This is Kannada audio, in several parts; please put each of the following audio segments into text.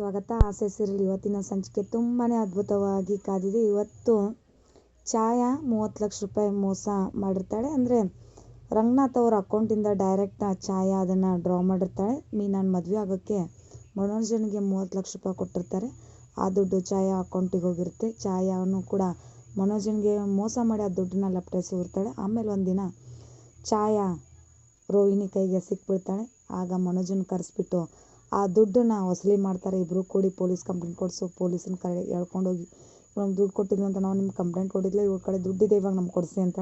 ಸ್ವಾಗತ. ಆಸೆ ಇವತ್ತಿನ ಸಂಚಿಕೆ ತುಂಬಾ ಅದ್ಭುತವಾಗಿ ಕಾದಿದೆ. ಇವತ್ತು ಛಾಯಾ ಮೂವತ್ತು ಲಕ್ಷ ರೂಪಾಯಿ ಮೋಸ ಮಾಡಿರ್ತಾಳೆ. ಅಂದರೆ ರಂಗನಾಥ್ ಅವ್ರ ಅಕೌಂಟಿಂದ ಡೈರೆಕ್ಟ್ ಛಾಯಾ ಅದನ್ನು ಡ್ರಾ ಮಾಡಿರ್ತಾಳೆ. ಮೀನಾನ್ ಮದುವೆ ಆಗೋಕ್ಕೆ ಮನೋರಂಜನ್ಗೆ ಮೂವತ್ತು ಲಕ್ಷ ರೂಪಾಯಿ ಕೊಟ್ಟಿರ್ತಾರೆ. ಆ ದುಡ್ಡು ಛಾಯಾ ಅಕೌಂಟಿಗೆ ಹೋಗಿರುತ್ತೆ. ಛಾಯಾನು ಕೂಡ ಮನೋರಂಜನ್ಗೆ ಮೋಸ ಮಾಡಿ ಆ ದುಡ್ಡನ್ನ ಲಪಟಾಯಿಸಿ ಹೋಗಿರ್ತಾಳೆ ಆಮೇಲೆ ಒಂದಿನ ಛಾಯಾ ರೋಹಿಣಿ ಕೈಗೆ ಸಿಕ್ಬಿಡ್ತಾಳೆ. ಆಗ ಮನೋಜನ್ ಕರೆಸ್ಬಿಟ್ಟು ಆ ದುಡ್ಡನ್ನು ವಸೂಲಿ ಮಾಡ್ತಾರೆ. ಇಬ್ಬರು ಕೂಡಿ ಪೊಲೀಸ್ ಕಂಪ್ಲೇಂಟ್ ಕೊಡಿಸು, ಪೊಲೀಸನ ಕಡೆ ಹೇಳ್ಕೊಂಡೋಗಿ ನಮ್ಗೆ ದುಡ್ಡು ಕೊಟ್ಟಿಲ್ಲ ಅಂತ ನಾವು ನಿಮ್ಗೆ ಕಂಪ್ಲೇಂಟ್ ಕೊಟ್ಟಿದ್ಲ ಇವ್ರ ಕಡೆ ದುಡ್ಡಿದೆ ಇವಾಗ ನಮ್ಗೆ ಕೊಡಿಸಿ ಅಂತ.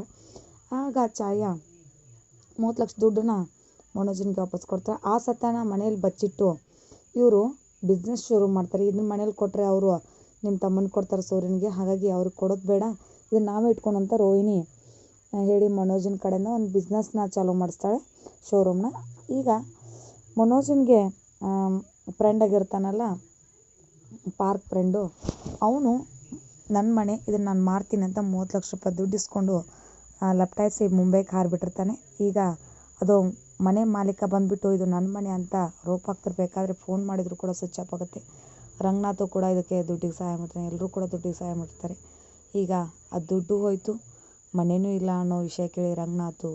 ಆಗ ಛಾಯಾ ಮೂವತ್ತು ಲಕ್ಷ ದುಡ್ಡನ್ನು ಮನೋಜನ್ಗೆ ವಾಪಸ್ ಕೊಡ್ತಾರೆ. ಆ ಸತ್ಯನ ಮನೇಲಿ ಬಚ್ಚಿಟ್ಟು ಇವರು ಬಿಸ್ನೆಸ್ ಶುರು ಮಾಡ್ತಾರೆ. ಇದನ್ನ ಮನೇಲಿ ಕೊಟ್ಟರೆ ಅವರು ನಿಮ್ಮ ತಮ್ಮನ ಕೊಡ್ತಾರೆ ಸೂರ್ಯನಿಗೆ. ಹಾಗಾಗಿ ಅವ್ರಿಗೆ ಕೊಡೋದು ಬೇಡ. ಇದನ್ನ ನಾವೇ ಇಟ್ಕೊಂಡಂತ ರೋಹಿಣಿ ಹೇಳಿ ಮನೋಜನ ಕಡೆಯಿಂದ ಒಂದು ಬಿಸ್ನೆಸ್ನ ಚಾಲೂ ಮಾಡಿಸ್ತಾಳೆ ಶೋರೂಮ್ನ ಈಗ ಮನೋಜನ್ಗೆ ಫ್ರೆಂಡ್ ಆಗಿರ್ತಾನಲ್ಲ ಪಾರ್ಕ್ ಫ್ರೆಂಡು ಅವನು ನನ್ನ ಮನೆ ಇದನ್ನು ನಾನು ಮಾರ್ತೀನಿ ಅಂತ ಮೂವತ್ತು ಲಕ್ಷ ರೂಪಾಯಿ ದುಡ್ಡು ಇಸ್ಕೊಂಡು ಲಪ್ಟಾಯಿಸಿ ಮುಂಬೈಗೆ ಹಾರಿಬಿಟ್ಟಿರ್ತಾನೆ. ಈಗ ಅದು ಮನೆ ಮಾಲೀಕ ಬಂದುಬಿಟ್ಟು ಇದು ನನ್ನ ಮನೆ ಅಂತ ರೋಪ್ ಹಾಕ್ತಿರ್ಬೇಕಾದ್ರೆ ಫೋನ್ ಮಾಡಿದ್ರು ಕೂಡ ಸ್ವಿಚ್ ಆಫ್ ಆಗುತ್ತೆ. ರಂಗನಾಥು ಕೂಡ ಇದಕ್ಕೆ ದುಡ್ಡಿಗೆ ಸಹಾಯ ಮಾಡ್ತಾನೆ ಎಲ್ಲರೂ ಕೂಡ ದುಡ್ಡಿಗೆ ಸಹಾಯ ಮಾಡ್ತಾರೆ. ಈಗ ಆ ದುಡ್ಡು ಹೋಯಿತು ಮನೆಯೂ ಇಲ್ಲ ಅನ್ನೋ ವಿಷಯ ಕೇಳಿ ರಂಗನಾಥು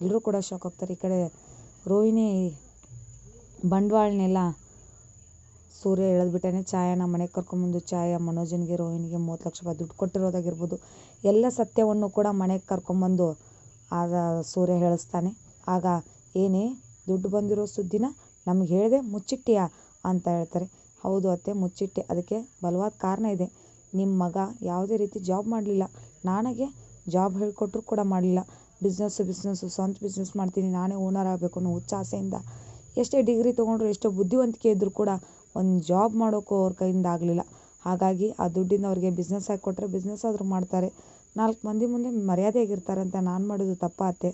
ಎಲ್ಲರೂ ಕೂಡ ಶಾಕ್ ಆಗ್ತಾರೆ. ಈ ಕಡೆ ರೋಹಿಣಿ ಬಂಡವಾಳನೆಲ್ಲ ಸೂರ್ಯ ಎಳೆದ್ಬಿಟ್ಟಾನೆ ಛಾಯಾನ ಮನೆಗೆ ಕರ್ಕೊಂಬಂದು ಛಾಯಾ, ಮನೋಜನ್ಗೆ, ರೋಹಿಣಿಗೆ ಮೂವತ್ತು ಲಕ್ಷ ರೂಪಾಯಿ ದುಡ್ಡು ಕೊಟ್ಟಿರೋದಾಗಿರ್ಬೋದು. ಎಲ್ಲ ಸತ್ಯವನ್ನು ಕೂಡ ಮನೆಗೆ ಕರ್ಕೊಂಬಂದು ಆಗ ಸೂರ್ಯ ಹೇಳಿಸ್ತಾನೆ ಆಗ ಏನೇ ದುಡ್ಡು ಬಂದಿರೋ ಸುದ್ದಿನ ನಮ್ಗೆ ಹೇಳಿದೆ ಮುಚ್ಚಿಟ್ಟಿಯಾ ಅಂತ ಹೇಳ್ತಾರೆ. ಹೌದು ಅತ್ತೆ, ಮುಚ್ಚಿಟ್ಟೆ. ಅದಕ್ಕೆ ಬಲವಾದ ಕಾರಣ ಇದೆ. ನಿಮ್ಮ ಮಗ ಯಾವುದೇ ರೀತಿ ಜಾಬ್ ಮಾಡಲಿಲ್ಲ. ನನಗೆ ಜಾಬ್ ಹೇಳಿಕೊಟ್ರು ಕೂಡ ಮಾಡಲಿಲ್ಲ. ಬಿಸ್ನೆಸ್ಸು ಬಿಸ್ನೆಸ್ಸು, ಸ್ವಂತ ಬಿಸ್ನೆಸ್ ಮಾಡ್ತೀನಿ, ನಾನೇ ಓನರ್ ಆಗಬೇಕು ಅನ್ನೋ ಹುಚ್ಚ ಆಸೆಯಿಂದ ಎಷ್ಟೇ ಡಿಗ್ರಿ ತೊಗೊಂಡ್ರು, ಎಷ್ಟೋ ಬುದ್ಧಿವಂತಿಕೆ ಇದ್ದರೂ ಕೂಡ ಒಂದು ಜಾಬ್ ಮಾಡೋಕ್ಕೂ ಅವ್ರ ಕೈಯಿಂದ ಆಗಲಿಲ್ಲ. ಹಾಗಾಗಿ ಆ ದುಡ್ಡಿಂದ ಅವ್ರಿಗೆ ಬಿಸ್ನೆಸ್ ಹಾಕಿ ಕೊಟ್ಟರೆ ಬಿಸ್ನೆಸ್ ಆದರೂ ಮಾಡ್ತಾರೆ. ನಾಲ್ಕು ಮಂದಿ ಮುಂದೆ ಮರ್ಯಾದೆ ಆಗಿರ್ತಾರೆ ಅಂತ ನಾನು ಮಾಡೋದು ತಪ್ಪಾತೆ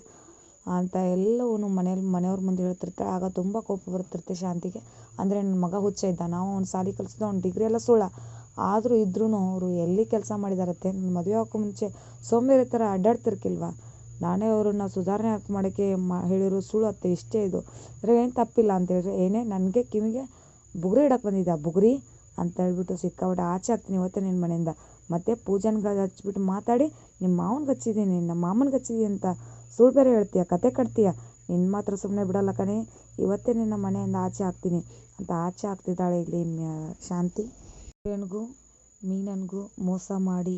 ಅಂತ ಎಲ್ಲವೂ ಮನೆಯಲ್ಲಿ ಮನೆಯವ್ರ ಮುಂದೆ ಹೇಳ್ತಿರ್ತಾರೆ. ಆಗ ತುಂಬ ಕೋಪ ಬರ್ತಿರ್ತೆ ಶಾಂತಿಗೆ. ಅಂದರೆ ನನ್ನ ಮಗ ಹುಚ್ಚ ಇದ್ದ, ನಾವು ಅವ್ನು ಸಾಲಿ ಕಲಿಸಿದ, ಅವ್ನು ಡಿಗ್ರಿ ಎಲ್ಲ ಸುಳ್ಳ. ಆದರೂ ಇದ್ರೂ ಅವರು ಎಲ್ಲಿ ಕೆಲಸ ಮಾಡಿದಾರತ್ತೆ? ನನ್ನ ಮದುವೆ ಹಾಕೋ ಮುಂಚೆ ಸೋಂಬೇರಿ ಥರ ಅಡ್ಡಾಡ್ತಿರ್ಕಿಲ್ವಾ? ನಾನೇ ಅವ್ರನ್ನ ಸುಧಾರಣೆ ಮಾಡೋಕ್ಕೆ ಮಾ, ಹೇಳಿರೋ ಸುಳ್ಳು ಅತ್ತೆ ಇಷ್ಟೇ ಇದು. ಏನು ತಪ್ಪಿಲ್ಲ ಅಂತ ಹೇಳಿದ್ರೆ ಏನೇ ನನಗೆ ಕಿವಿಗೆ ಬುಗುರಿ ಇಡಕ್ಕೆ ಬಂದಿದ್ದ, ಬುಗುರಿ ಅಂತ ಹೇಳ್ಬಿಟ್ಟು ಸಿಕ್ಕಾಬಿಟ್ಟು ಆಚೆ ಹಾಕ್ತೀನಿ ಇವತ್ತೇ ನಿನ್ನ ಮನೆಯಿಂದ. ಮತ್ತು ಪೂಜನ್ಗ ಹಚ್ಚಿಬಿಟ್ಟು ಮಾತಾಡಿ ನಿಮ್ಮ ಮಾವನ್ಗೆ ಹಚ್ಚಿದ್ದೀನಿ ನಮ್ಮ ಮಾಮನ್ಗೆ ಹಚ್ಚಿದ್ದೀನಿ ಅಂತ ಸುಳ್ಳು ಬೇರೆ ಹೇಳ್ತೀಯ, ಕತೆ ಕಟ್ತೀಯ? ನಿನ್ನ ಮಾತ್ರ ಸುಮ್ಮನೆ ಬಿಡಲ್ಲ ಕಣೆ. ಇವತ್ತೇ ನಿನ್ನ ಮನೆಯಿಂದ ಆಚೆ ಹಾಕ್ತೀನಿ ಅಂತ ಆಚೆ ಹಾಕ್ತಿದ್ದಾಳೆ ಇಲ್ಲಿ ಶಾಂತಿ. ಸೂರ್ಯನಿಗೂ ಮೀನನಿಗೂ ಮೋಸ ಮಾಡಿ.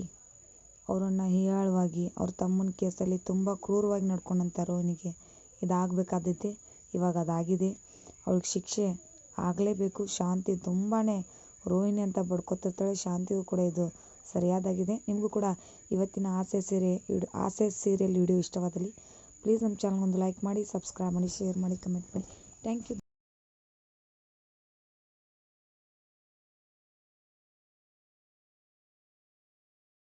ಅವರನ್ನು ಹೀಯಾಳವಾಗಿ ಅವ್ರ ತಮ್ಮನ ಕೇಸಲ್ಲಿ ತುಂಬ ಕ್ರೂರವಾಗಿ ನಡ್ಕೊಂಡಂಥ ರೋಹಿಣಿಗೆ ಇದಾಗಬೇಕಾದದ್ದೇ, ಇವಾಗ ಅದಾಗಿದೆ. ಅವಳಿಗೆ ಶಿಕ್ಷೆ ಆಗಲೇಬೇಕು. ಶಾಂತಿ ತುಂಬಾ ರೋಹಿಣಿ ಅಂತ ಬಡ್ಕೊತಿರ್ತಾಳೆ. ಶಾಂತಿಗೂ ಕೂಡ ಇದು ಸರಿಯಾದಾಗಿದೆ. ನಿಮಗೂ ಕೂಡ ಇವತ್ತಿನ ಆಸೆ ಸೀರೆ ಆಸೆ ಸೀರಿಯಲ್ ವಿಡಿಯೋ ಇಷ್ಟವಾದಲ್ಲಿ, ಪ್ಲೀಸ್ ನಮ್ಮ ಚಾನಲ್ಗೊಂದು ಲೈಕ್ ಮಾಡಿ, ಸಬ್ಸ್ಕ್ರೈಬ್ ಮಾಡಿ, ಶೇರ್ ಮಾಡಿ, ಕಮೆಂಟ್ ಮಾಡಿ. Thank you.